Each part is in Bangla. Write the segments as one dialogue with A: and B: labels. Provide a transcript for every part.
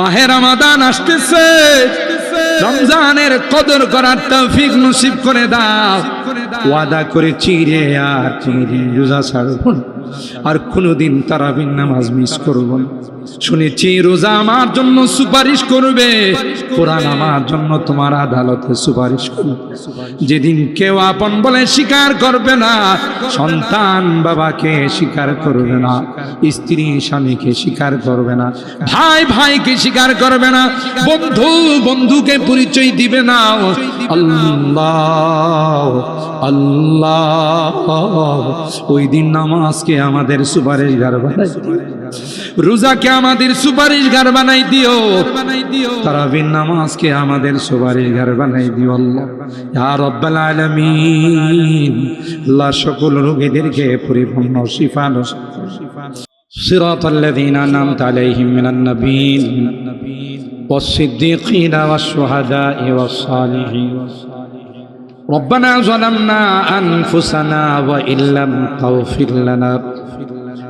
A: মাহে রমাদান আসতেছে। রমজানের কদর করার তৌফিক নসিব করে দাও। ওয়াদা করে চিরে আর চিরে রোজা ছাড়ব আর কোনোদিন তারাবিন নামাজ মিস করব না। শুনেছি, রোজা আমার জন্য সুপারিশ করবে। কোরআন আমার জন্য তোমার আদালতে সুপারিশ করবে। যেদিন কেউ আপন বলে স্বীকার করবে না, সন্তান বাবাকে স্বীকার করবে না, স্ত্রী স্বামীকে স্বীকার করবে না, ভাই ভাইকে স্বীকার করবে না, বন্ধু বন্ধুকে পরিচয় দিবে না। আল্লাহ আল্লাহ, ওই দিন নামাজকে আমাদের সুপারিশ বানাই। রোজাকে আমাদের সুপারিশ গার বানাই দিও বানাই দিও তারাবিন নামাজকে আমাদের সুপারিশ গার বানাই দিও আল্লাহ ইয়া রব্বাল আলামিন আল্লাহ সকল রোগীদেরকে পরিপূর্ণ শিফা নসিব صراط الذين أنعمت عليهم من النبيين والصديقين والشهداء والصالحين ربنا ظلمنا أنفسنا وإن لم تغفر لنا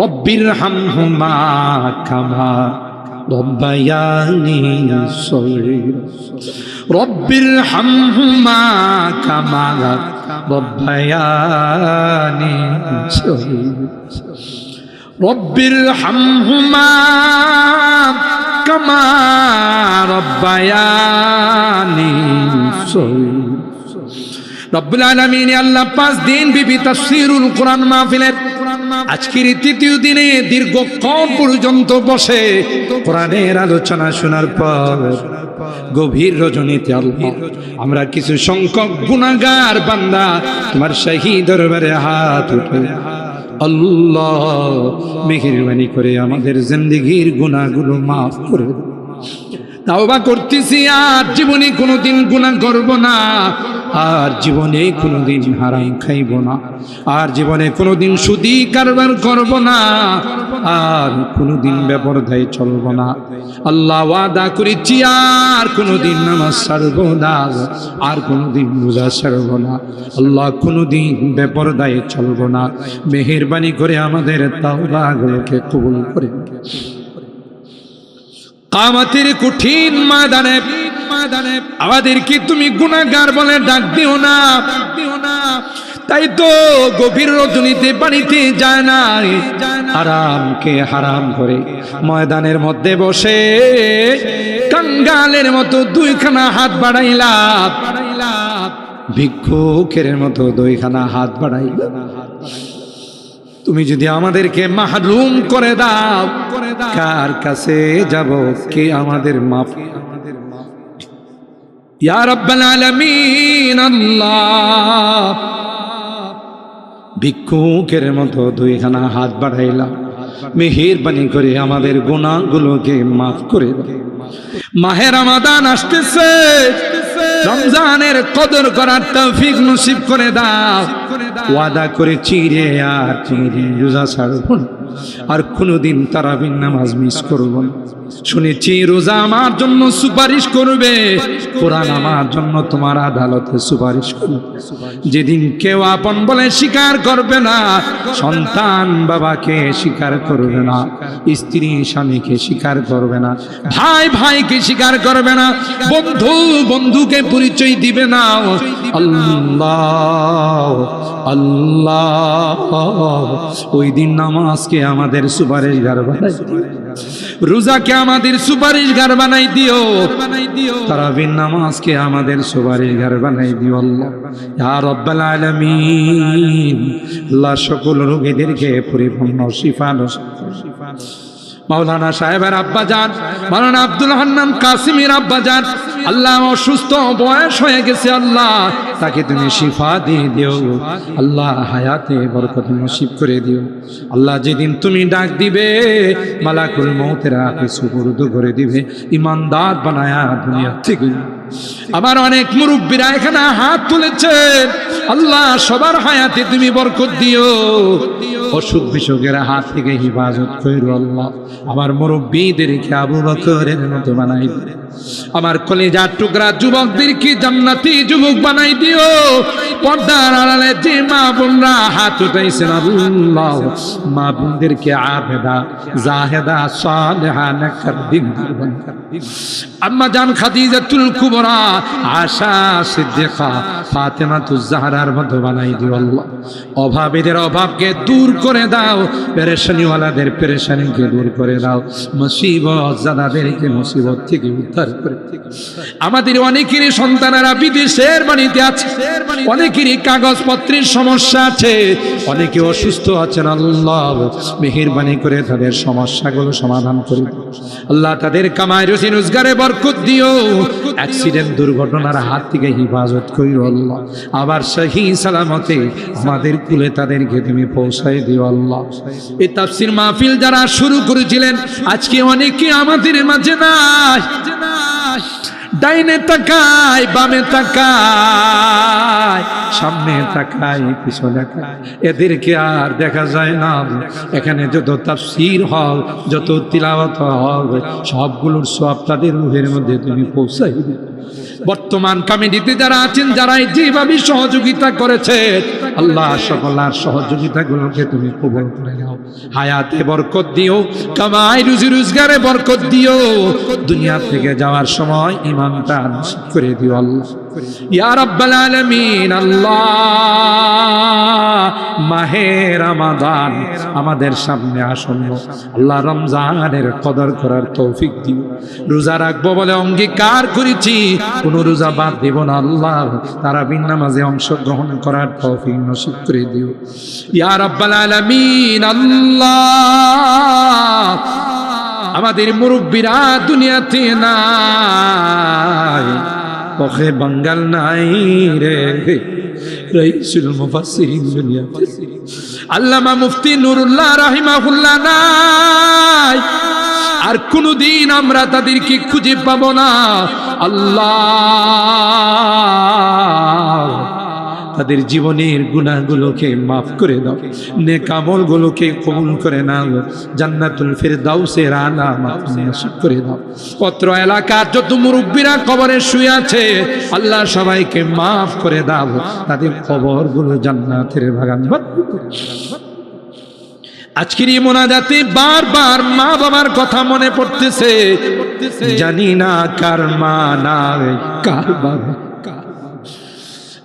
A: রব্বির হাম হুমা কামা রব্বায়ানি সগীর। রব্বির হাম হুমা কামা রব্বায়ানি সগীর। রব্বির হাম হুমা কামা রব্বায়ানি সগীর। রব্বুল আলামিন, আল্লাহ পাঁচ দিন বিবি তাফসীরুল কোরআন মাহফিলের আজকের তৃতীয় দিনে দীর্ঘক্ষণ পর্যন্ত বসে কোরআনের আলোচনা শোনার পর গভীর রজনীতে আমরা কিছু সংখ্যক গুণাগার বান্দা তোমার শাহী দরবারে হাত উঠে, আল্লাহ মেহেরবানি করে আমাদের জিন্দিগির গুণাগুলো মাফ করে। তাওবা করতেছি, আর জীবনে কোনোদিন গুণা করব না। আর জীবনে কোনোদিন হারাম খাইব না। আর জীবনে কোনোদিন সুদি কারবার করব না। আর কোনোদিন বেপরদায় চলব না। আল্লাহ ওয়াদা করেছি, আর কোনোদিন নামাজ ছাড়ব না। আর কোনোদিন রোজা ছাড়ব না। আল্লাহ কোনোদিন বেপরদায় চলব না। মেহেরবানি করে আমাদের তাওবাগুলোকে কবুল করে কামাতের কঠিন ময়দানে ময়দানে আমাদেরকে তুমি গুণাগার বলে ডাক দিও না দিও না। তাই তো গভীর রজনীতে বাড়িতে যায় না আরামকে হারাম করে ময়দানের মধ্যে বসে কাঙ্গালের মতো দুইখানা হাত বাড়াইলাম ভিক্ষুকের মতো দুইখানা হাত বাড়াইলাম তুমি যদি আমাদেরকে মাহরুম করে দাও, কার কাছে যাব? কে আমাদের মাফ ইয়া রাব্বাল আলামিন, আল্লাহ। ভিক্ষুকের মতো দুইখানা হাত বাড়াইলাম। মেহেরবানি করে আমাদের গুণাগুলোকে মাফ করে মাহের রমাদান আসতেছে। রমজানের কদর করার তৌফিক নসিব করে দাও ওয়াদা করে চিরে আর চিরে রোজা ছাড়ব না। আর কোনোদিন তারাবিন নামাজ মিস করব শুনেছি, রোজা আমার জন্য সুপারিশ করবে। কোরআন আমার জন্য তোমার আদালতে সুপারিশ করবে। যেদিন কেউ আপন বলে স্বীকার করবে না, সন্তান বাবাকে স্বীকার করবে না, স্ত্রী স্বামীকে স্বীকার করবে না, ভাই ভাইকে স্বীকার করবে না, বন্ধু বন্ধুকে পরিচয় দিবে না। আল্লাহ আল্লাহ, ওই দিন নামাজকে আমাদের সুপারিশ ঘর বানাই। রোজাকে আমাদের সুপারিশ ঘর বানাই দিও। বানাই দিও তারাবিন নামাজকে আমাদের সুপারিশ ঘর বানাই দিও আল্লাহ। ইয়া রব্বাল আলামিন, আল্লাহ সকল রোগীদেরকে পরিপূর্ণ শিফা নসিব মাওলানা সাহেবের আব্বা যান, মাওলানা আব্দুল হান্নান কাসিমের আব্বা যান। আল্লাহ অসুস্থ, বয়স হয়ে গেছে আল্লাহ, তাকে তুমি শিফা দিয়ে দিও। আল্লাহ হায়াতে বরকত নসিব করে দিও। আল্লাহ যেদিন তুমি ডাক দিবে, মালাকুল মৌতের সুপুর্দ করে দিবে, ইমানদার বানায়া দুনিয়া থেকে। আমার অনেক মুরব্বীরা এখানে হাত তুলেছেন আল্লাহ সবার হায়াতে তুমি বরকত দিও। অসুখ বিসুখের হাত থেকে হিফাজত করো আল্লাহ। আমার মুরব্বীদেরকে আবু বকরের মতো বানাই আমার কলেজার টুকরা যুবকদেরকে জান্নাতি যুবক বানাই দিও। পর্দার আড়ালে যে মা বোনরা হাত উঠাইছেন আল্লাহ, মা বোনদেরকে আবেদা জাহেদা, সালেহা নেকর দিন আম্মা জান খাদিজাতুল কুবরা, আশা, সিদ্দিকা, ফাতেমাতুজ জাহরার মতো বানাই দিও আল্লাহ। অভাবীদের অভাবকে দূর করে দাও। পেরেশানিওয়ালাদের পেরেশানিকে দূর করে দাও। মুসিবত জাদাদেরকে মুসিবত থেকে উদ্ধার করে আমাদের অনেকেরই সন্তানেরা বিদেশের বাড়িতে আছে। অনেকেরই কাগজপত্রের সমস্যা আছে। অনেকে অসুস্থ আছেন, আল্লাহ মেহেরবানি করে তাদের সমস্যাগুলো সমাধান করে আল্লাহ তাদের কামায় রসি রোজগারে বরকত দিও। অ্যাক্সিডেন্ট দুর্ঘটনার হাত থেকে হিফাজত করিও, আল্লাহ। আবার সহি সালামতে আমাদের কুলে তাদেরকে তুমি পৌঁছাই দিও। এই তাফসির মাহফিল যারা শুরু করেছিলেন, আজকে অনেকে আমাদের মাঝে নাই, ডাইনে তাকায়, বামে তাকায়, সামনে তাকায়, পিছনে এদেরকে আর দেখা যায় না। এখানে যত তাফসির হল, যত তিলাওয়াত হল, সবগুলোর সব তাদের মুখের মধ্যে তুমি পৌঁছাই বর্তমান কমিটিতে যারা আছেন যারা যেভাবে সহযোগিতা করেছে আল্লাহ সকলার সহযোগিতাগুলোকে তুমি কবল করে নাও। হায়াতে বরকত দিও, কামাই, রুজি, রোজগারে বরকত দিও। দুনিয়া থেকে যাওয়ার সময় ইমানটা করে দিও আল্লাহ। আল্লাহ, মাহে রমাদান আমাদের সামনে আসন্ন। আল্লাহ রমজানের কদর করার তৌফিক দিও। রোজা রাখব বলে অঙ্গীকার করেছি, কোনো রোজা বাদ দেব না আল্লাহ। তারা বিন নামাজে অংশগ্রহণ করার তৌফিক নসিব করে দিও। ইয়া রাব্বাল আলামিন, আল্লাহ, আমাদের মুরব্বীরা দুনিয়াতে নাই পখে বাঙ্গাল নাই রে। রইসুল মুফাসসিরিন দুনিয়াতে। আল্লামা মুফতি নুরুল্লাহ রাহিমাহুল্লাহ নাই, আর কোনদিন আমরা তাদেরকে খুঁজে পাবো না। আল্লাহ তাদের জীবনের গুণাগুলোকে মাফ করে দাও। নেকামলগুলোকে কবুল করে নাও। জান্নাতুল ফেরদাউসের আলা নসিব করে দাও। পত্র এলাকার যত মুরব্বীরা কবরে শুয়ে আছে, আল্লাহ সবাইকে মাফ করে দাও। তাদের কবরগুলো জান্নাতের বাগান দাও। আজকের এই মোনাজাতে বারবার মা বাবার কথা মনে পড়তেছে। জানি না কার মা না কার বাবা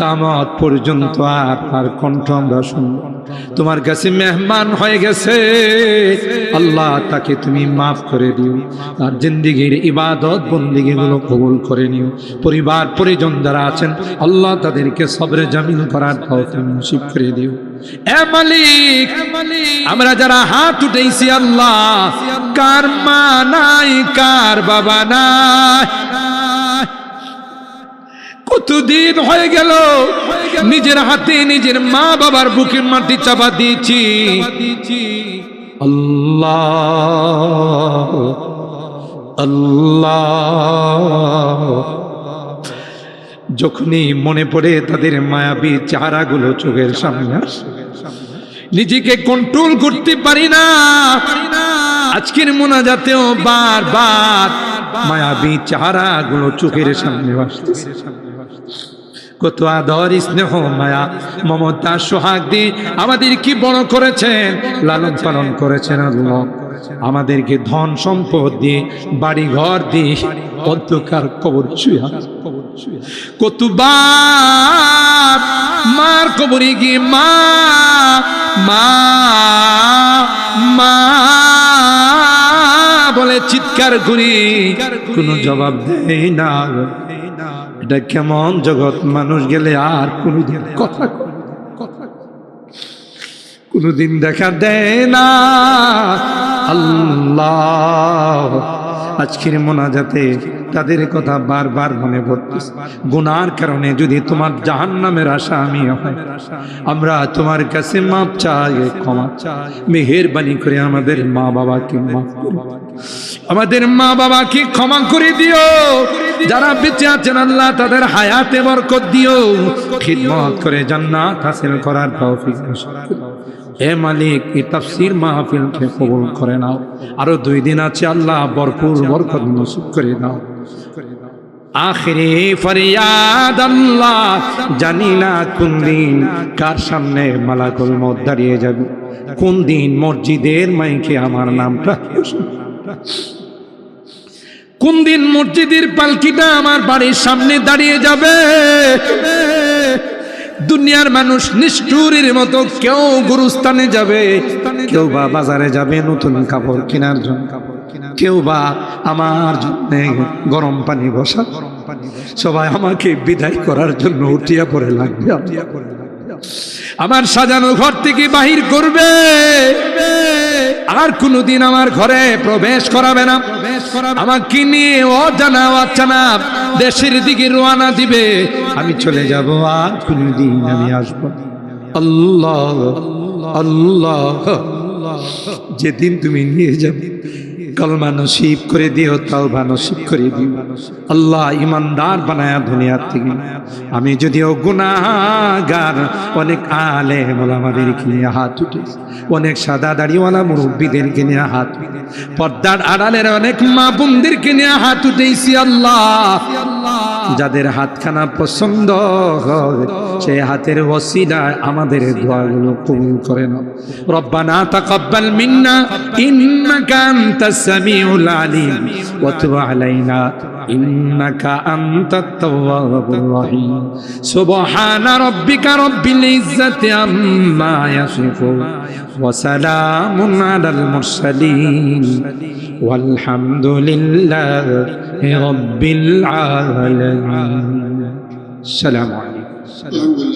A: কামত পর্যন্ত আর আর কণ্ঠ আমরা শুনব। তোমার কাছে মেহমান হয়ে গেছে। আল্লাহ তাকে তুমি মাফ করে দিও। তার জিন্দিগির ইবাদত বন্দিগি গুলো কবুল করে নিও। পরিবার পরিজন যারা আছেন আল্লাহ তাদেরকে সবরে জামিন করার তৌফিক নসিব করে দিও। এ মালিক আমরা যারা হাত উঠেছি আল্লাহ কার মা নাই কার বাবা নাই। কতদিন হয়ে গেল? নিজের হাতে নিজের মা বাবার বুকের মাটি চাপা দিয়েছি। আল্লাহ আল্লাহ। যখনই মনে পড়ে তাদের মায়াবী চেহারাগুলো চোখের সামনে নিজেকে কন্ট্রোল করতে পারি না। আজকের মোনাজাতেও বারবার মায়াবী চেহারাগুলো চোখের সামনে আসতেছে। কত আদর স্নেহ মায়া, মমতা সোহাগ দিয়ে আমাদের কি বড় করেছেন? লালন পালন করেছেন আল্লাহ। আমাদেরকে ধন সম্পদ দিয়ে বাড়ি ঘর দিয়ে অন্ধকার কবর ছুঁয়া কতবার মার কবরে গিয়ে মা মা বলে, চিৎকার করি, কোনো জবাব দেয় না এটা কেমন জগৎ মানুষ গেলে আর কোনোদিন কথা কথা। কোনোদিন দেখা দেয় না আল্লাহ আজকের মোনাজাতে তাদের কথা বারবার মনে পড়তেছে। গুনার কারণে যদি তোমার জাহান নামের আশা আমি আমরা তোমার কাছে মাপ চাই, ক্ষমা চাই। মেহেরবানি করে আমাদের মা বাবাকে করো। আমাদের মা বাবাকে ক্ষমা করে দিও। যারা বেঁচে আছেন আল্লাহ, তাদের হায়াতে বরকত দিও। খিদমত করে জান্নাত হাসিল করার তৌফিক। হে মালিক, এই তাফসির মাহফিলকে কবুল করে নাও। আরও দুই দিন আছে, আল্লাহ ভরপুর বরকত নসিব করে দাও। আখরে ফরিয়াদ আল্লাহ, জানি না কোন দিন কার সামনে মালাকুল মত দাঁড়িয়ে যাবে। কোন দিন মসজিদের মাইকে আমার নামটা কোন দিন মসজিদের পালকিটা আমার বাড়ির সামনে দাঁড়িয়ে যাবে। দুনিয়ার মানুষ নিষ্ঠুরের মতো কেউ গুরুস্থানে যাবে। কেউ বা বাজারে যাবে নতুন কাপড় কেনার জন্য। কেউ বা আমার জন্য গরম পানি বসা। সবাই আমাকে বিদায় করার জন্য উঠিয়া পড়ে লাগবে। আমার সাজানো ঘর থেকে বাহির করবে। আর কোনোদিন আমার ঘরে প্রবেশ করাবে না। আমাকে নিয়ে অজানা অচানা দেশের দিকে রোয়ানা দিবে। আমি চলে যাব, আর কোনোদিন আমি আসব। আল্লাহ আল্লাহ। যেদিন তুমি নিয়ে যাবে কলমা নসিব করে দিও, তাওবা নসিব করে দিও। আল্লাহ ইমানদার বানায়া দুনিয়ার থেকে। আমি যদিও গুনাহগার, অনেক আলে মোলামাদেরকে নিয়ে হাত উঠে। অনেক সাদা দাড়িওয়ালা মুরব্বীদেরকে নিয়ে হাত পর্দার আড়ালের অনেক মা বোনদেরকে নিয়ে হাত উঠেছি আল্লাহ। যাদের হাতখানা পছন্দ হয়, সেই হাতের ওসিলায় আমাদের দোয়াগুলো কবুল করে নাও। রব্বানা তাকাব্বাল মিন্না, ইন্নাকা আনতাস সামিউল আলিম ওয়াতুব আলাইনা ইন্নাকা আনতাত তাওয়াবুর রহিম সুবহান রাব্বিকা রাব্বিল ইজ্জাতি আম্মা ইয়াসিফুন ওয়া সালামুন আলাল মুরসালিন ওয়ালহামদুলিল্লাহি রাব্বিল আলামিন আসসালামু
B: আলাইকুম